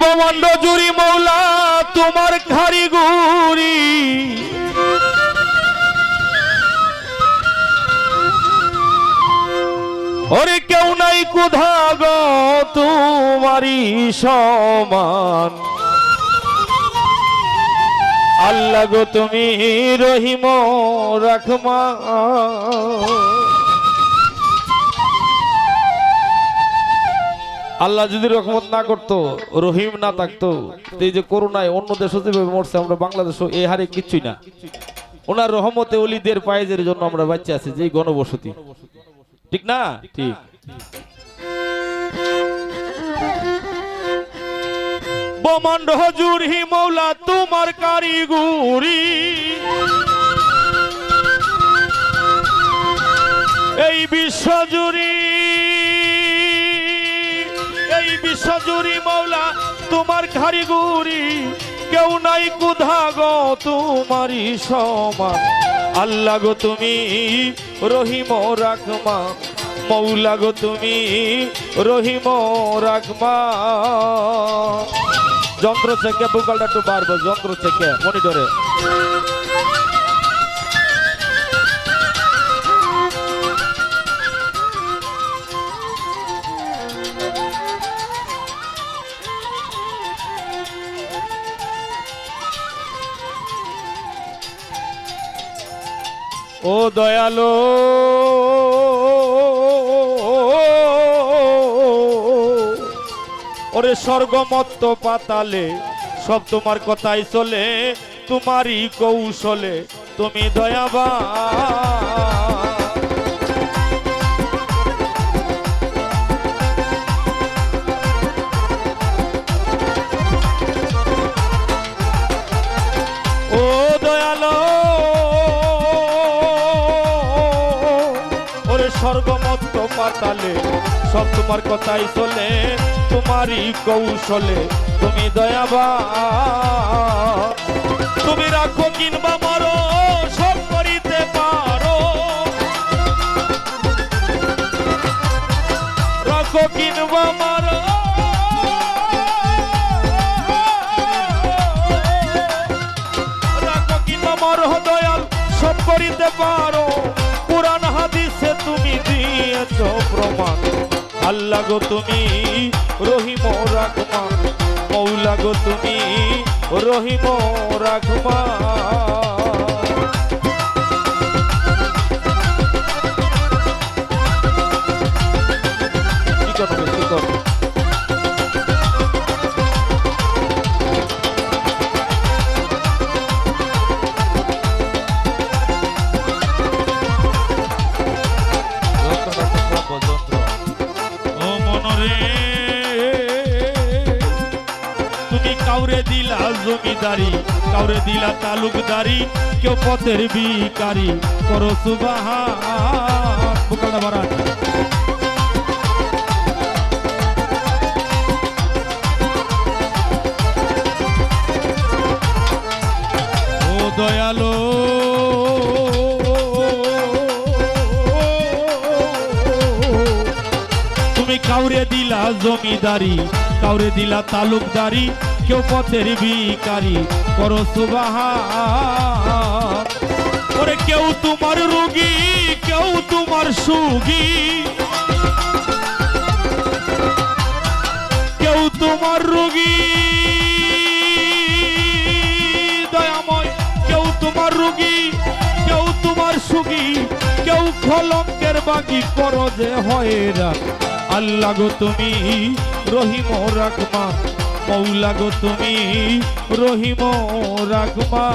ব্রহ্মাণ্ড জুড়ি মৌলা, তোমার খারি গুড়ি। ওরে কেউ নাই কুধা গো তোমারি সমান। আল্লাহ গো তুমি রহিম রাখমা আল্লাহ যদি রহমত না করতো, রহিম না থাকতো এই যে করোনায় অন্য দেশ যেভাবে মরছে, আমরা বাংলাদেশও এই হারে কিচ্ছুই না। ওনার রহমতে অলিদের পায়েজের জন্য আমরা বাচ্চা আছি যে গণবসতি। ঠিক না? ঠিক। বমন্ড হজুর হি মৌলা, তোমার কারিগুরি। এই এই বিশ্বজুরি মৌলা, তোমার কারিগুরি কেউ নাই কুধা গো তোমারই সমান। আল্লাহ গো তুমি রহিম রাখমা, মৌলা গো তুমি রহিম রাখমা। যন্ত্র চেকে বুকালটা একটু বাড়বো, যন্ত্র চেকে মনিটরে। ও দয়ালো ওরে স্বর্গমত্ত পাতালে সব তোমার কথাই চলে তোমারই কৌশলে তুমি দয়াবা স্বর্গমত্ত পাতালে সব তোমার কথাই চলে তোমারই কৌশলে। তুমি দয়াবা আল্লাহ গো তুমি রহিম রাখমা মৌলা গো তুমি রহিম রাখমা কাউরে দিলা জমিদারি, কাউরে দিলা তালুকদারি, কেউ পথের বিকারি করো সুবাহা দয়ালো, তুমি কাউরে দিলা জমিদারি, কাউরে দিলা তালুকদারি কেউ পথের বিকারি করো সুবাহা কেউ তোমার রোগী, কেউ তোমার সুগী কেউ তোমার রোগী। দয়াময়, কেউ তোমার রোগী, কেউ তোমার সুগী কেউ কলঙ্কের বাকি করো যে হয় আল্লাহ গো তুমি রহিম রাখমা মৌলা গো তুমি রহিম রাখমা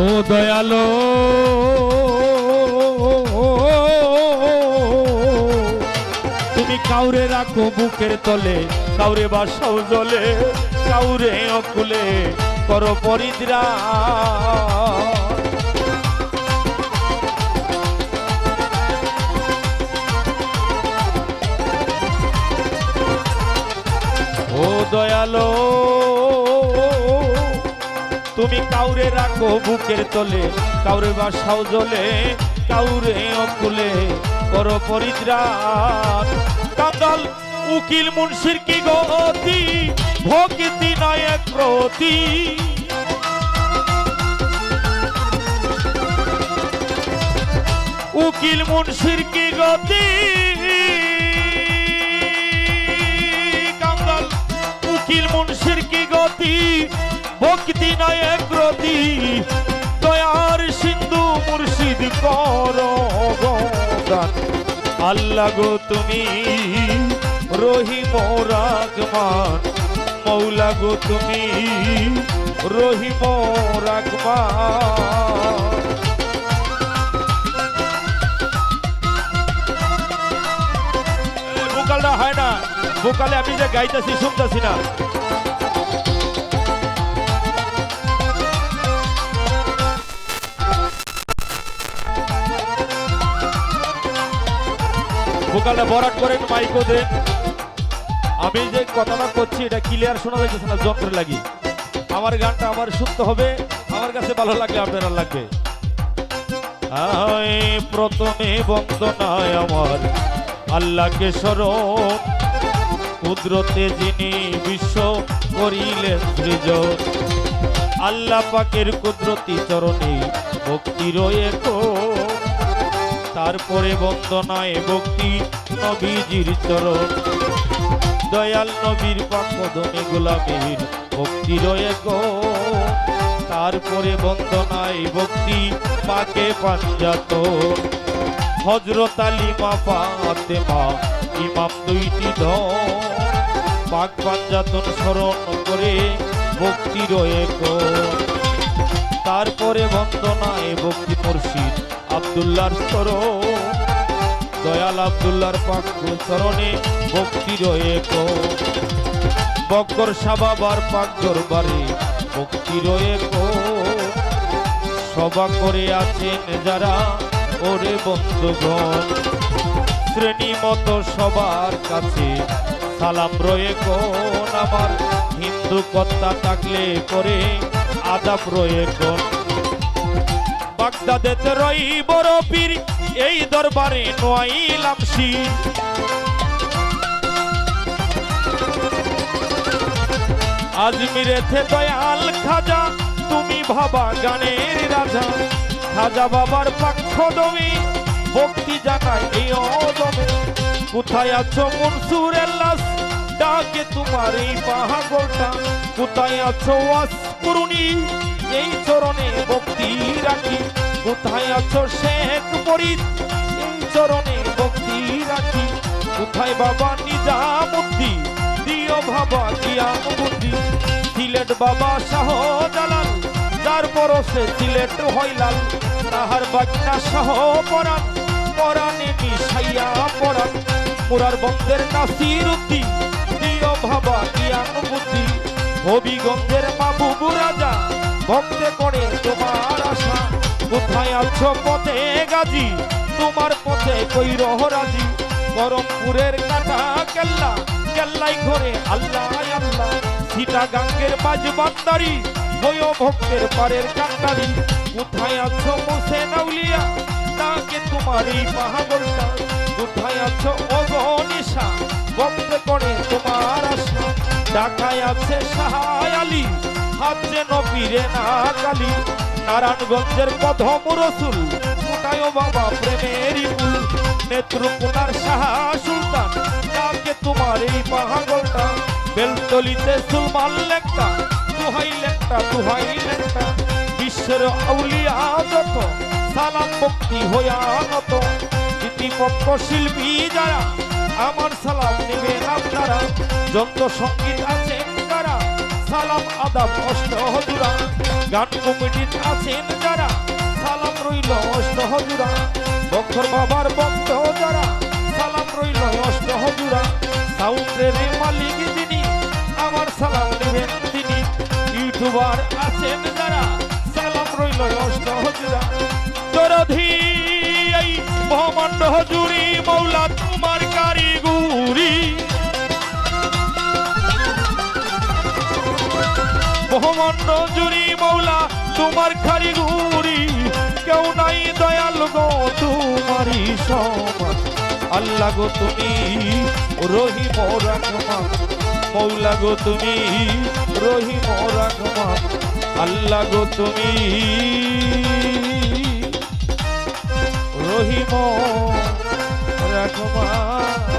ও দয়ালো কাউরে রাখো বুকের তলে, কাউরে বাসাও জলে, কাউরে অকুলে, কর পরিদ্রা। ও দয়ালো, তুমি কাউরে রাখো বুকের তলে, কাউরে বাসাও জলে, কাউরে অকুলে, করো পরিদ্রাত কাঙ্গাল উকিল মুন্সির কি গতি? ভক্তি নায়ক প্রতি উকিল মুন্সির কি গতি? কাঙ্গাল, উকিল মুন্সির কি গতি? ভক্তি নায়ক রতি দয়ার সিন্ধু মুর্শিদ কর গদান আল্লাহ গো তুমি রহিম রাগমান মৌলা গো তুমি রহিম রাগমান ভোকালটা হয় না। ভোকালে আমি যে গাইতেছি, শুনতেছি না। ভোকালটা বরাট করেন মাইকো দেন। আমি যে কথাটা করছি এটা ক্লিয়ার শোনা যাচ্ছে না যন্ত্রে লাগি। আমার গানটা আমার শুনতে হবে। আমার কাছে ভালো লাগলে আপনারা লাগবে। প্রথমে বন্দনায় আমার আল্লাহকে স্মরণ। কুদরতে যিনি বিশ্ব করিলেন সৃজন। আল্লাহ পাকের কুদরতি চরণে ভক্তি রয়ে তারপরে বন্দনায় ভক্তি নবীজির চরণ। দয়াল নবীর পাকদমে গোলামের ভক্তি রয়ে তারপরে বন্দনায় ভক্তি পাকে পাঞ্জাত হজরত আলী মা ফাতেমা, ইমাম দুইটি ধন। পাক পাঞ্জাতন স্মরণ করে ভক্তি রয়ে তারপরে বন্দনায় ভক্তি মুর্শিদ আবদুল্লার চরণ। দয়াল আবদুল্লার পাক চরণে ভক্তি রয়ে বক্কর সাবাবার পাক দরবারে ভক্তি রয়ে সভা করে আছেন যারা, ওরে বন্ধুগণ। শ্রেণি মতো সবার কাছে সালাম রয়ে কোন আমার হিন্দু কর্তা থাকলে করে আদাব রয়ে কোন বাগদাদেতে রই বড় পীর, এই দরবারে নোয়াইলাম শির। আজমিরেতে দয়াল খাজা, তুমি ভাবা গানের রাজা। খাজা বাবার পক্ষ দমি, ভক্তি জানাই এই অদমে। কোথায় আছো মনসুর এল্লাস ডাকে তোমার এই পাহাগলটা কোথায় আছো ওয়াস করুনি এই চরণে ভক্তি রাখি। কোথায় আছো শেখ ফরিদ? এই চরণে ভক্তি রাখি। কোথায় বাবা নিজামুদ্দি দিও জ্ঞান বুদ্ধি সিলেট বাবা শাহ জালাল যার পরশে সিলেট হইলাল। তাহার বাগনা শাহ পরাণ, পরাণে মিশাইয়া পরাণ। পুরার বন্ধের নাসির উদ্দিন দিও জ্ঞান বুদ্ধি হবিগঞ্জের মাহবুবু রাজা ভক্তে করে তোমার আশা। কোথায় আছো পথে গাজী? তোমার পথে কই রাজি। গরমপুরের কাটা কেল্লা, কেল্লাই ঘরে আল্লাহ আল্লাহ। সীতা গাঙ্গের বাজ বান্দারি হয় ভক্তের পারের কান্দারি কোথায় আছো মোসে নাউলিয়া? তাকে তোমার এই পাহাগলটা কোথায় আছো অগনিশা ভক্তে করে তোমার আশা। ঢাকায় আছে সাহায় আলী। হাতে নবীরে না কালী। নারায়ণগঞ্জের কদম রসুল কোটায় বাবা প্রেমেরই ফুল নেত্রকোনার সাহা সুলতান তাকে তোমার এই পাহাগলটা, বেলতলিতে সুলমান লেখটা তুহাই লেখটা তুহাই লেখটা বিশ্বের আউলিয়া যত, সালাম ভক্তি হইয়া নত প্রীতিপক্ষ শিল্পী যারা, আমার সালাম নেবেন আপনারা। যন্ত্র সংগীত যারা সালাম আদাব অষ্ট হজুরা। গান কমিটি আছেন যারা, সালাম রইল অষ্ট হজুরা। বক্ষর বাবার ভক্ত যারা, সালাম রইল অষ্ট হজুরা। সাউন্ডের মালিক যিনি, আমার সালাম নেবেন তিনি। ইউটিউবার আছেন যারা, সালাম রইল অষ্ট হজুরা। দরধি এই মহামান্য হজুরি জুড়ি মৌলা, তোমার খারি গুড়ি কেউ নাই দয়াল গো তোমারই সমান। আল্লাহ গো তুমি রহিম রাখমান। মৌলা গো তুমি রহিম রাখমান। আল্লাহ গো তুমি রহিম রাখমান।